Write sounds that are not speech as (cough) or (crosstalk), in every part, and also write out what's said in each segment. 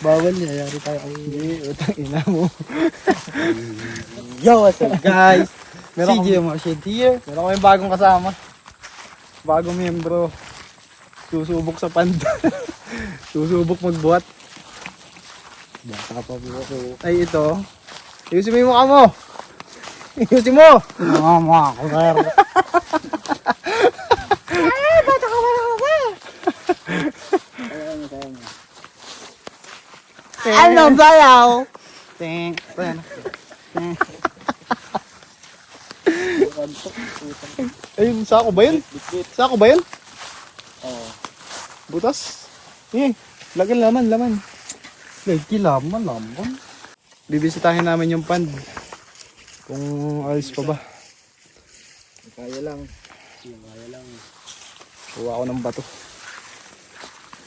Bawal niya, yari tayo kay... Hindi, utang ina mo. (laughs) Yo, what's up guys? Meron CJ Marshall here. Meron kami bagong kasama. Bagong miyembro. Susubok sa panda. (laughs) Susubok magbuhat. Baka pa po ako. Ay ito. Ayusin mo yung mukha mo. Ayusin mo. Mga mga ako, sir. (laughs) Ano bayaw? Ting. Ting. Ayun, sako ba yun? Sako ba yun? Oo. Butas. Eh, lagan laman, laman. Lagi laman, laman. Bibisitahin namin yung pond. Kung alis pa ba. Kaya lang. Kaya lang. Kuha ako ng bato.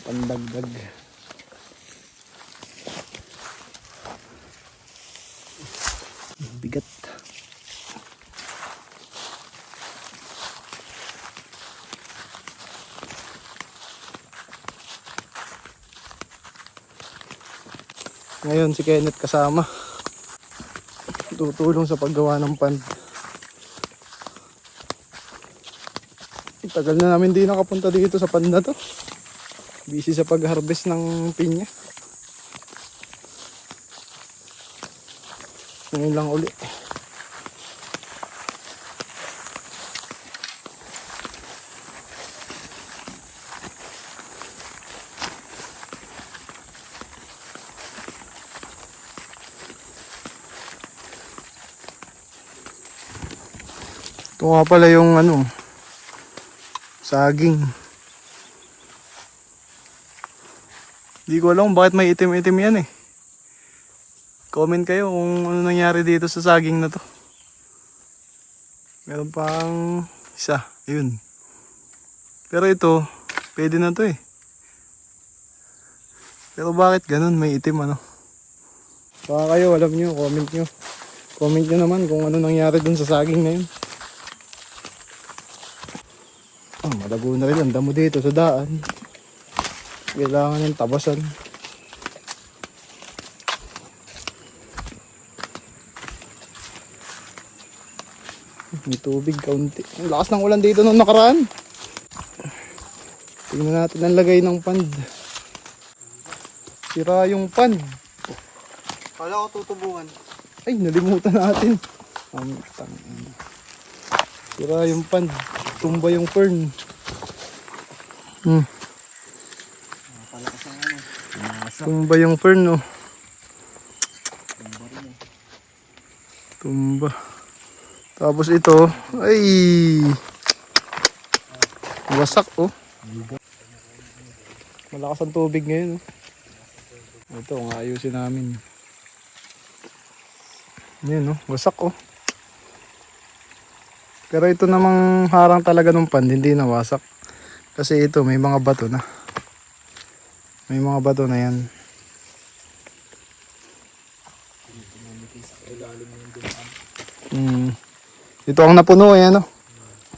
Pandagdag. Bigat. Ngayon si Kenneth kasama. Tutulong sa paggawa ng pond. Tagal na namin di nakapunta dito sa pond na to. Busy sa pag-harvest ng pinya. Ngayon lang uli. Ito nga pala yung ano, saging. Hindi ko alam bakit may itim-itim yan eh. Comment kayo kung ano nangyari dito sa saging na to. Meron pang isa. Ayun. Pero ito, pwede na to eh. Pero bakit ganun? May itim ano? Baka kayo, alam nyo, comment nyo. Comment nyo naman kung ano nangyari dun sa saging na yun. Ah, malago na rin ang damo dito sa daan. Kailangan ng tabasan. May tubig kaunti. Ang lakas ng ulan dito nung nakaraan. Tingnan natin ang lagay ng pond. Sira yung pond. Kala ko tutubuhan. Ay, nalimutan natin. Ang tang. Sira yung pond. Tumba yung fern. Hmm. Tumba yung fern, no. Tumba. Tapos ito, ay wasak, oh. Malakas ang tubig ngayon, oh. Ito, ang ayusin namin. Yan, oh. Wasak, oh. Pero ito namang harang talaga ng pan, hindi na wasak. Kasi ito, may mga bato na. May mga bato na yan. Hmm. Ito ang napuno eh, ano?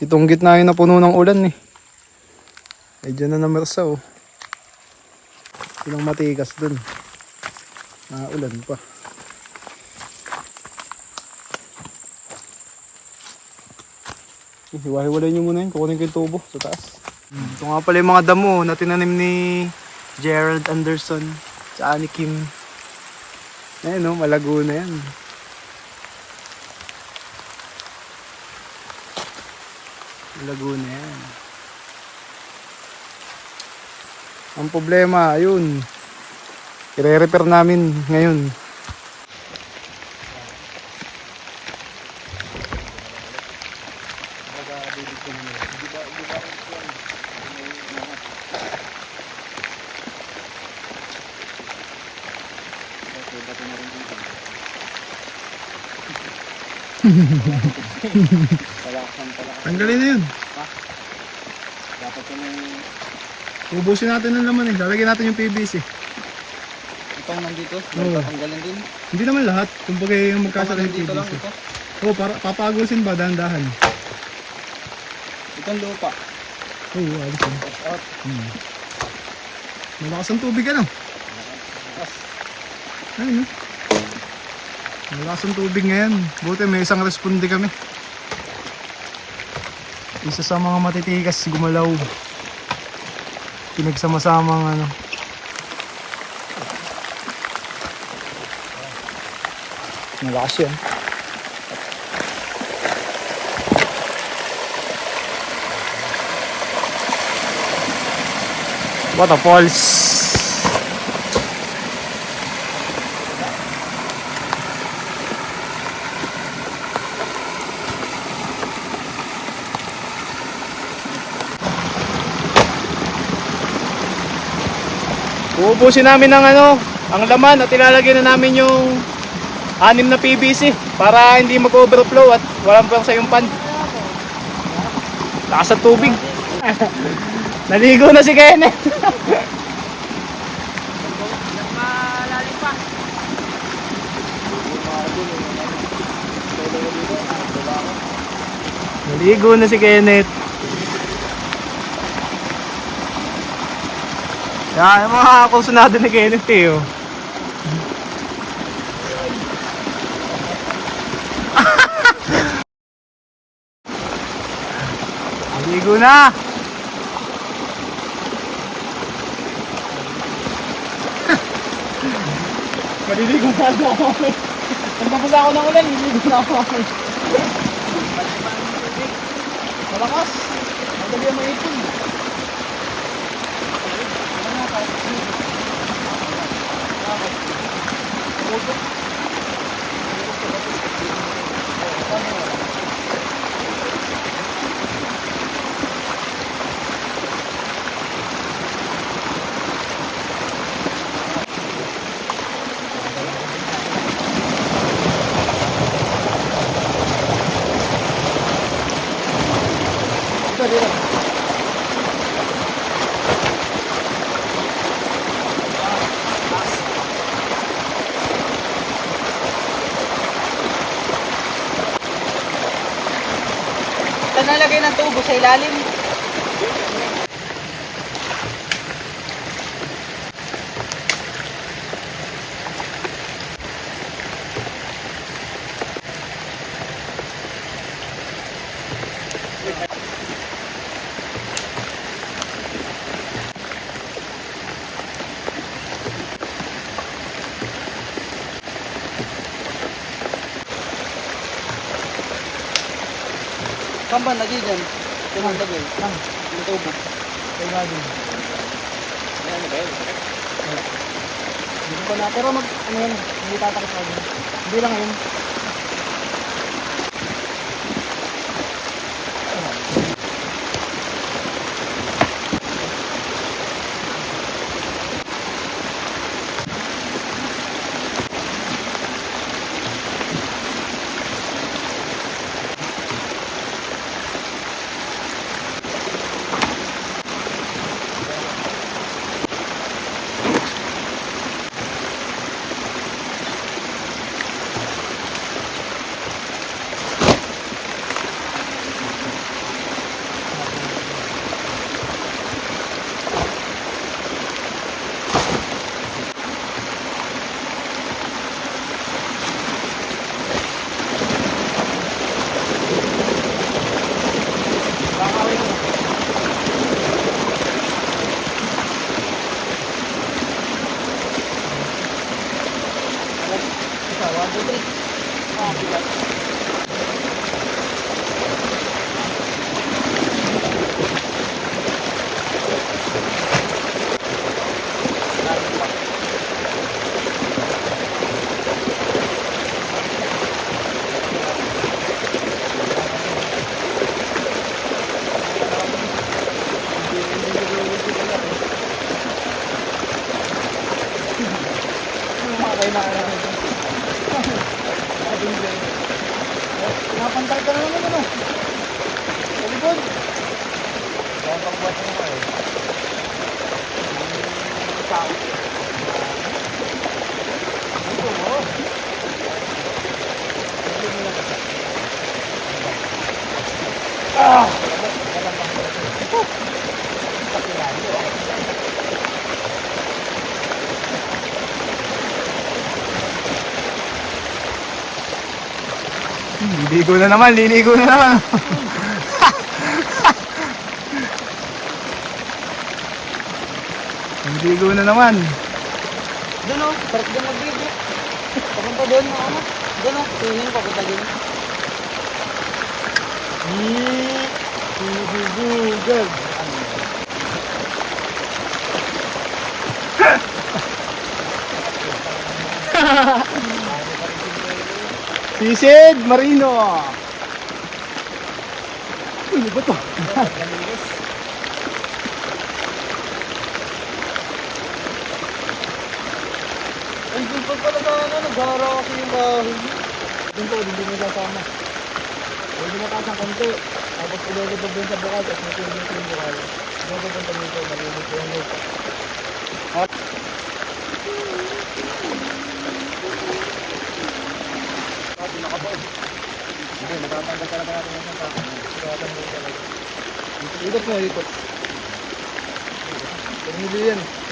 Itong gitna yung napuno ng ulan eh. Ay, dyan na namarsa oh. Ilang matigas dun. Ah, ulan pa. Hiwa-hiwalay nyo muna yun. Kukunin ko yung tubo sa taas. Ito nga pala yung mga damo na tinanim ni Gerald Anderson sa ni Kim. Ayan no, malago na yan. Malago na yan. Ang problema, ayun. I-repair namin ngayon. Pala. (laughs) Tanggalin na yun. Dapat ko may... Ubusin natin ng laman eh. Lalagyan natin yung PVC. Itong nandito. Oo. Tatanggalin din. Hindi naman lahat. Kung bagay yung magkasala yung nandito lang PVC. ito. Oo, para papagusin ba dahan-dahan? Itong lupa. Oo, ayos yun. Out. Hmm. Malakas ang tubig ano? Tapos, Ayun eh. Malakas ang tubig ngayon. Buti may isang responde kami. Isa sa mga matitikas gumalaw. Pinagsama-samang ano. Malakas yan. Waterfalls. Uubusin namin ng ano, ang laman at ilalagay na namin yung anim na PVC para hindi mag-overflow at walang pang sa yung pan. Taas sa tubig. (laughs) Naligo na si Kenneth. (laughs) Naligo na si Kenneth. Yan, yung mga kusunado ni Kenneth eh. Oh. Naligo na. (laughs) (laughs) Maliligo na ako. Tapos ako ng ulan, niligo na ako. (laughs) Malakas. Madali ang maipon. 뭐 모두 Ito nalagay ng tubo sa ilalim. Kamban lagi dyan. Ito nang lagay. Yung tubo. Kay Gadon. Ano ba yun? Hindi ko na. Pero mag, ano yan, hindi tatakot ako. Hindi lang ngayon. Napantay Ah! Liligo na naman, liligo na naman. (laughs) liligo na naman. Doon oh. o, parang doon mag-video. Papunta doon mo ano. Doon o, tingin papunta doon. Hmm, hubugag. (laughs) Pisid Marino. Ano ba to? Ay, doon pa pala na ano, naghara kasi yung bahay. Doon po, doon din kasama. Medyo mataas ang konti. Tapos ilulubog doon sa bukal, tapos may tuloy yung bukal. Doon po punta dito, malinis po yung lupa. Hindi, matatanggal talaga natin yung isang tako. Matatanggal talaga. Ikot mo, ikot. Tumili yan.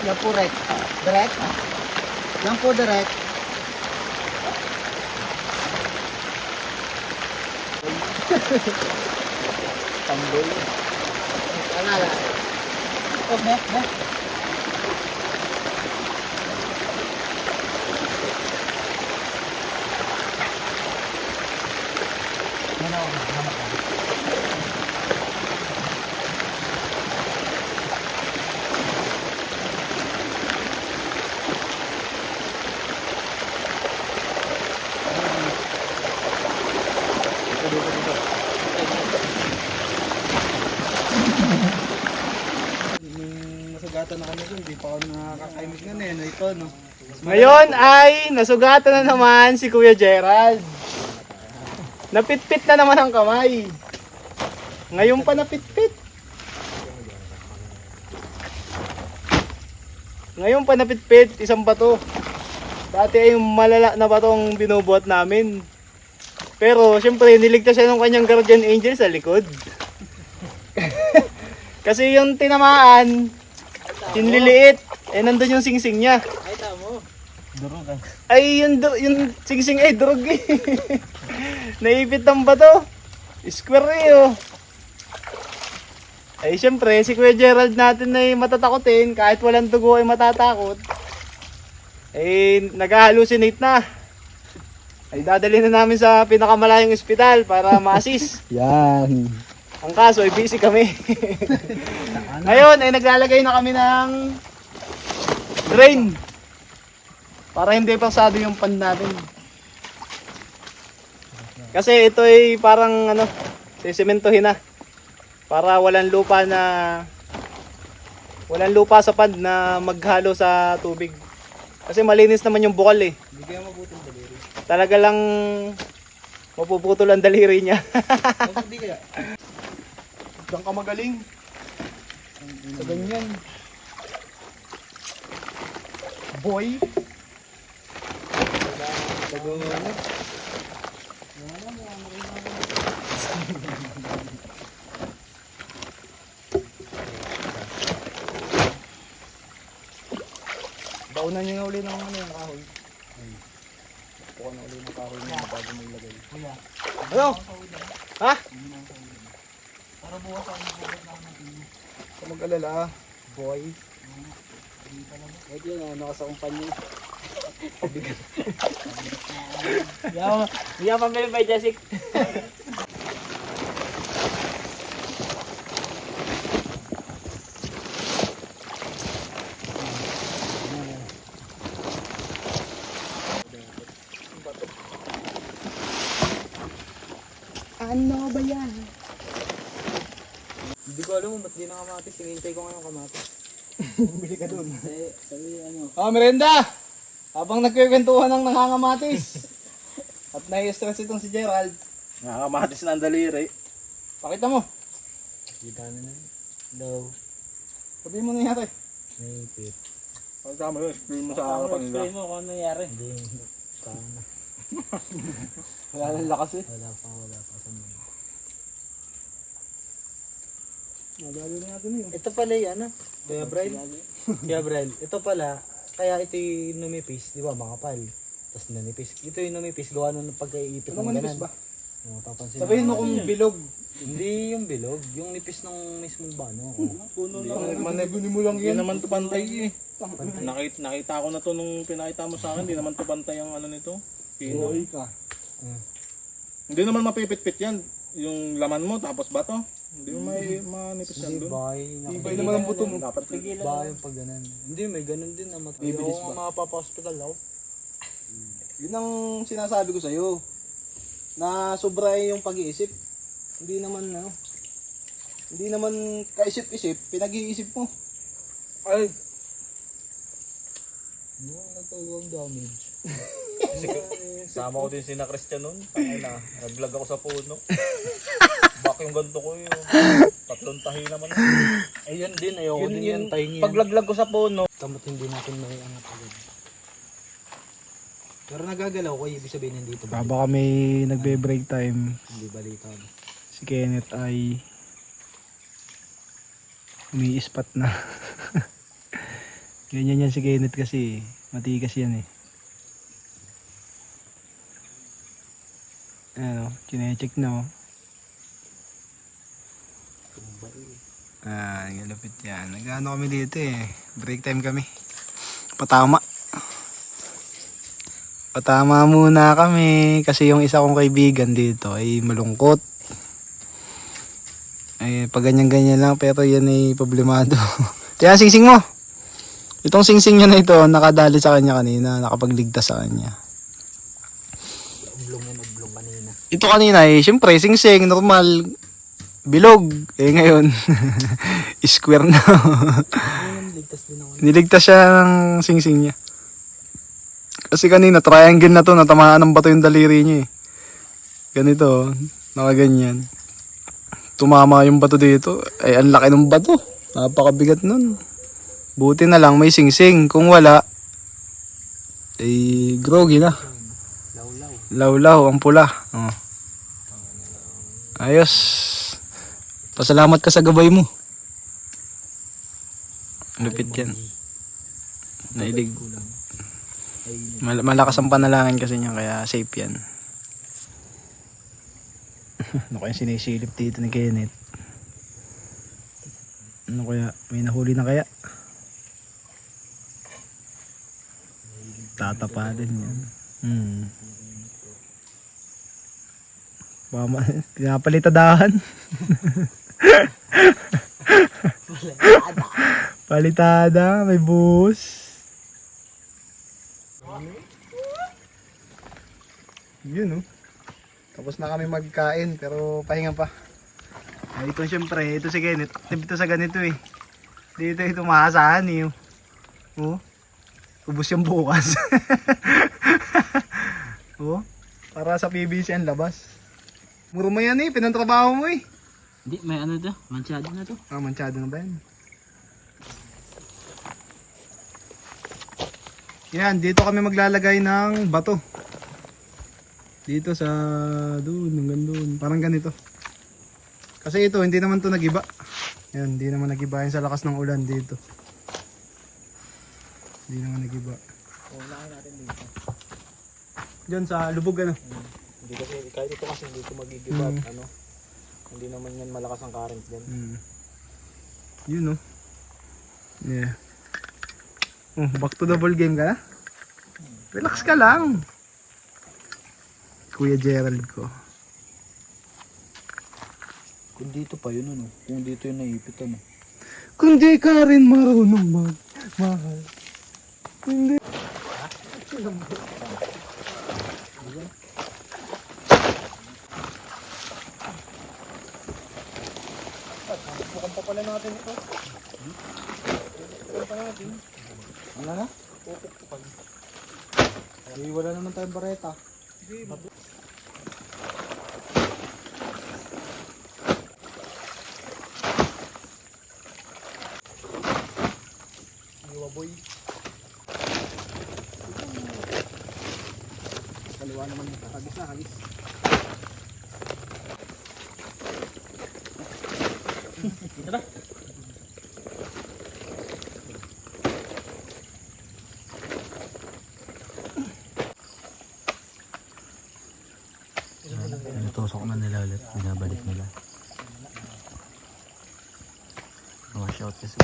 Yan po direct. Direct? Yan po direct. Tambol. Ano ala? Oh, ne, ne. Nung nasugatan na kami dun, di pa ako nakakaimig na eh. Ito, no? Ngayon ay nasugatan na naman si Kuya Gerald. Napitpit na naman ang kamay. Ngayon pa napitpit. Ngayon pa napitpit, isang bato. Dati ay malala na batong binubuhat namin. Pero syempre niligtas siya ng kanyang guardian angel sa likod. (laughs) Kasi yung tinamaan, tinliliit, eh nandun yung singsing niya. Ay, tamo. Durog ka. Ay, yung, yung singsing ay drug eh. (laughs) Naipit ng bato. Square eh oh. Ay, syempre, si Kuya Gerald natin ay matatakotin. Kahit walang dugo ay matatakot. Eh, nag-hallucinate na. Ay, dadali na namin sa pinakamalayong ospital para ma-assist. (laughs) Yan. Ang kaso ay busy kami. (laughs) Ngayon ay naglalagay na kami ng drain. Para hindi pasado yung pan natin. Kasi ito ay parang ano, sisementohin na. Para walang lupa na walang lupa sa pad na maghalo sa tubig. Kasi malinis naman yung bukal eh. Hindi kaya mabuting daliri. Talaga lang mapuputol ang daliri niya. Hindi kaya. Diyan ka magaling. Sa ganyan. Boy. Ano. Baunan niyo na uli ng ano yung kahoy. Puka na uli ng kahoy niya bago maglagay. Kuya. Ano? Ha? Para bukas ako mabuhat na natin. Huwag mag-alala. Boy. Ito yun, ano ka sa kumpanya. Yaw, yaw pambili pa Jessic. Ano ba yan? Hindi ko alam ba't di nakamatis. Hinihintay ko ngayon kamatis. Bili ka dun. Kasi, sabi ano. Oh, merenda! Habang nagkikwentuhan ng nangangamatis. (laughs) At nai-stress itong si Gerald. Nakakamatis na ang daliri. Pakita mo. Kita na na. Daw. Sabihin mo na yata eh. May pit. Pagkama yun, explain mo Sa ako explain mo kung ano nangyari. Hindi. Kama. (laughs) Wala nang lakas eh. Wala pa, wala pa sa mga. Nagagawin natin yun. Ito pala yung ano, Kuya Brian. Kuya Brian, ito pala, kaya ito yung numipis, di ba, makapal. Tapos nanipis. Ito yung numipis, gawa nung pagkaiipit Ano ng manipis ganan. ba? Oo, papansin Sabihin mo kung bilog. Hindi yung bilog, yung nipis ng mismong bano. (laughs) Puno Manigunin mo lang Hindi yan. naman to pantay eh. Nakita, nakita ko na to nung pinakita mo sa akin, hindi naman to pantay ang ano nito. Pino. Uy ka. Hindi naman mapipit-pit yan. Yung laman mo tapos bato. Hindi mo may manipis yan Hindi doon. ba? Ibay naman ang buto mo. Dapat Ba yung pag ganun. Hindi, may ganun din naman. Bibilis Ayoko nga mapapa-hospital ako. Yun ang sinasabi ko sa'yo. Na sobra yung pag-iisip. Hindi naman ano. Hindi naman kaisip-isip, pinag-iisip mo. Ay! Ano nagkagawang damage? (laughs) Sama ko din si na Christian nun. Tangay na. Naglag ako sa puno. Bak yung ganto ko yun. Tatlong tahi naman. Ayun din, ayoko Yun, din yun, yan. Tayo niyan. paglaglag ko sa puno. Kamot hindi natin may angat agad. Pero nagagalaw ko, ibig sabihin nandito ba? Baka may nagbe-break time. Hindi balita. Si Kenneth ay umiispat na. (laughs) Ganyan yan si Kenneth kasi. Matigas yan eh. Ano, chinecheck na oh. Ah, ngalapit yan. Nagano kami dito eh. Break time kami. Patama. Patama muna kami kasi yung isa kong kaibigan dito ay malungkot. Ay, pag ganyan-ganyan lang pero yan ay problemado. (laughs) Kaya singsing mo. Itong singsing niya na ito, nakadali sa kanya kanina, nakapagligtas sa kanya. Umblong yan, umblong kanina. Ito kanina eh, syempre, singsing, normal, bilog. Eh ngayon, (laughs) square na. Niligtas siya ng singsing niya. Kasi kanina, triangle na to, natamaan ng bato yung daliri niya eh. Ganito, nakaganyan. Tumama yung bato dito. Ay, ang laki ng bato. Napakabigat nun. Buti na lang may singsing. Kung wala, ay groggy na. Lawlaw. Ang pula. Oh. Ayos. Pasalamat ka sa gabay mo. Lupit yan. Nailig. Mal- malakas ang panalangin kasi niya kaya safe yan. (laughs) ano kaya sinisilip dito ni Kenneth? Ano kaya? May nahuli na kaya? Tatapa din yan. Hmm. Baka ma- (laughs) pinapalitadahan. (laughs) Palitada, may bus. Yun oh. Tapos na kami magkain pero pahinga pa. Ay, ito syempre, ito si Kenneth. Active ito sa ganito eh. Dito ito maasahan eh. oh. Oh. Ubus yung bukas. (laughs) oh. Para sa PBC ang labas. Muro mo yan eh, pinantrabaho mo eh. Hindi, may ano to? Mansyado na to. Ah, manchado na ba yan? Yan, dito kami maglalagay ng bato. Dito sa doon, hanggang doon. Parang ganito. Kasi ito, hindi naman to nagiba. Yan, hindi naman nagiba yan sa lakas ng ulan dito. Hindi naman nagiba. Unahin natin dito. Diyan sa lubog ano. Hindi kasi, kahit ito kasi hindi ko magigibat, Mm. ano. Hindi naman yan malakas ang current din. Mm. Yun no. Yeah. Oh, back to the ball game ka na? Relax ka lang. Kuya Gerald ko. Kung dito pa yun, ano? Kung dito yung naipit, ano? Kung di ka rin marunong magmahal. Hindi. Bukan pa pala natin ito. Bukan pa natin. Wala na? Pupukan. Ay, wala naman tayong bareta. Iwa boy. Kaliwa naman ito. Hagis na, hagis. Ito na. Natusok na nila ulit. Binabalik nila. Kasi.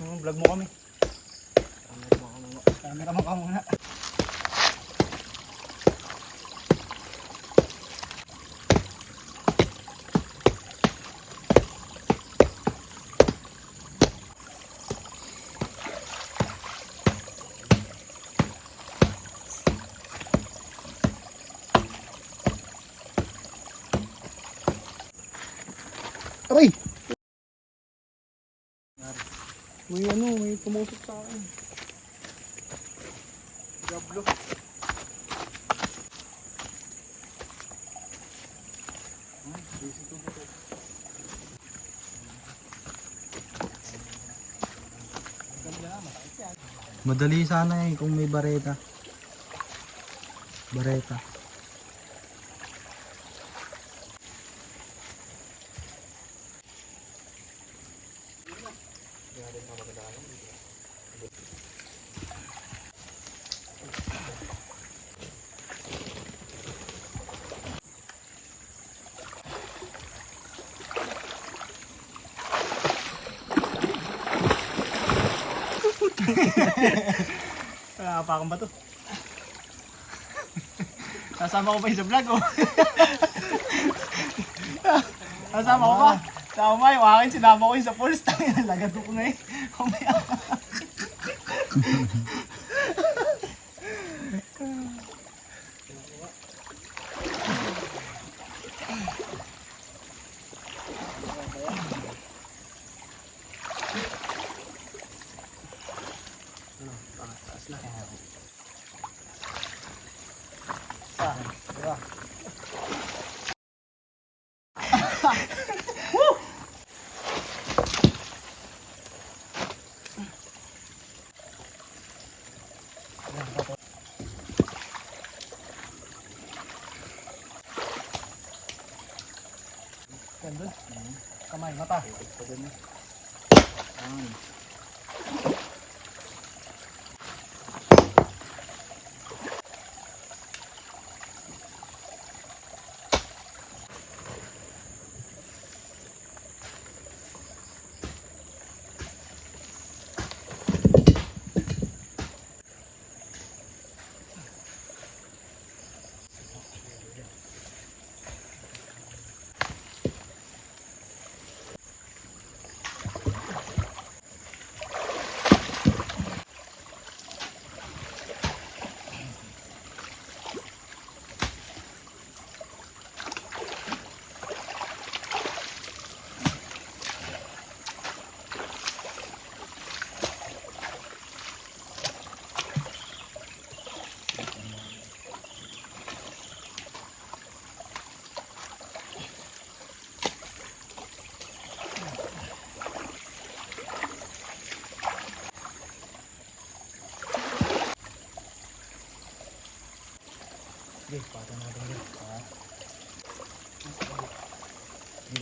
Hmm, vlog mo kami. Camera mo ka muna. Aray! May ano, may tumusok sa akin. Diablo. Madali sana eh kung may bareta. Bareta. Pa akong bato. (laughs) Kasama ko pa yun sa vlog, oh. (laughs) Kasama ko pa. Sama yung akin, sinama ko yun sa pulse. Tangin na, lagad ko na eh. Kumaya. (laughs) Yan Gracias.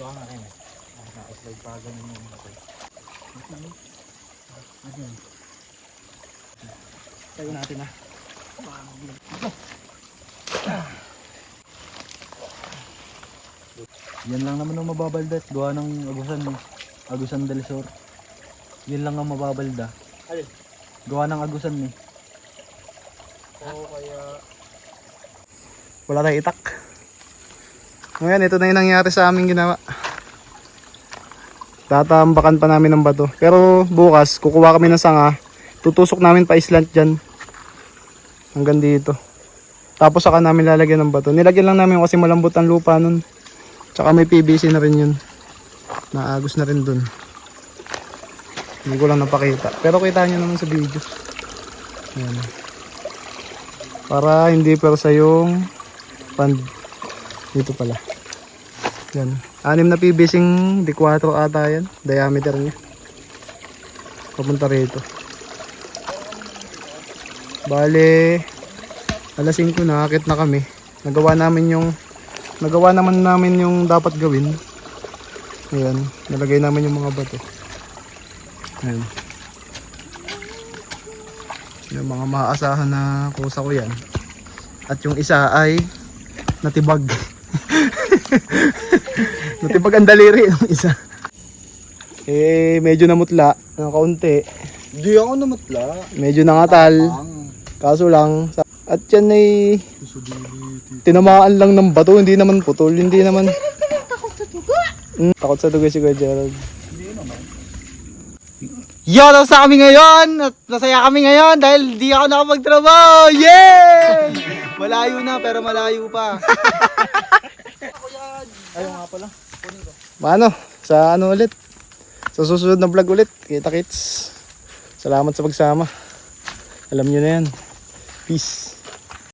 Dito ka nga kayo. Ah, naka-slide pa ganun yung mga tayo. Tayo natin ah. Yan lang naman ang mababalda. Gawa ng Agusan eh. Agusan del Sur. Yan lang ang mababalda. Alin? Gawa ng Agusan eh. Oo, kaya... Wala tayong itak. Ngayon, ito na yung nangyari sa aming ginawa. Tatambakan pa namin ng bato. Pero bukas, kukuha kami ng sanga. Tutusok namin pa islant dyan. Hanggang dito. Tapos saka namin lalagyan ng bato. Nilagyan lang namin kasi malambot ang lupa nun. Tsaka may PVC na rin yun. Naagos na rin dun. Hindi ko lang napakita. Pero kita nyo naman sa video. Yan. Para hindi persa yung pan dito pala. Yan. Anim na PVC-ing D4 ata yan. Diameter niya. Papunta rito. Bale, alas 5 na, akit na kami. Nagawa namin yung nagawa naman namin yung dapat gawin. Ayan, nalagay namin yung mga bato. Ayan. Yung mga maaasahan na kusa ko yan. At yung isa ay natibag. (laughs) (laughs) natibag ang daliri ng isa. Eh, medyo namutla ng kaunti. Hindi ako namutla. Medyo nangatal. Kaso lang, at yan ay tinamaan lang ng bato, hindi naman putol, hindi naman. Mm, takot sa dugo si Kuya Gerald. Yo, tapos na kami ngayon at masaya kami ngayon dahil di ako nakapagtrabaho. Yay! Malayo na pero malayo pa. (laughs) Ayaw nga pala. Paano? Sa ano ulit? Sa susunod na vlog ulit. Kita kits. Salamat sa pagsama. Alam nyo na yan. Peace.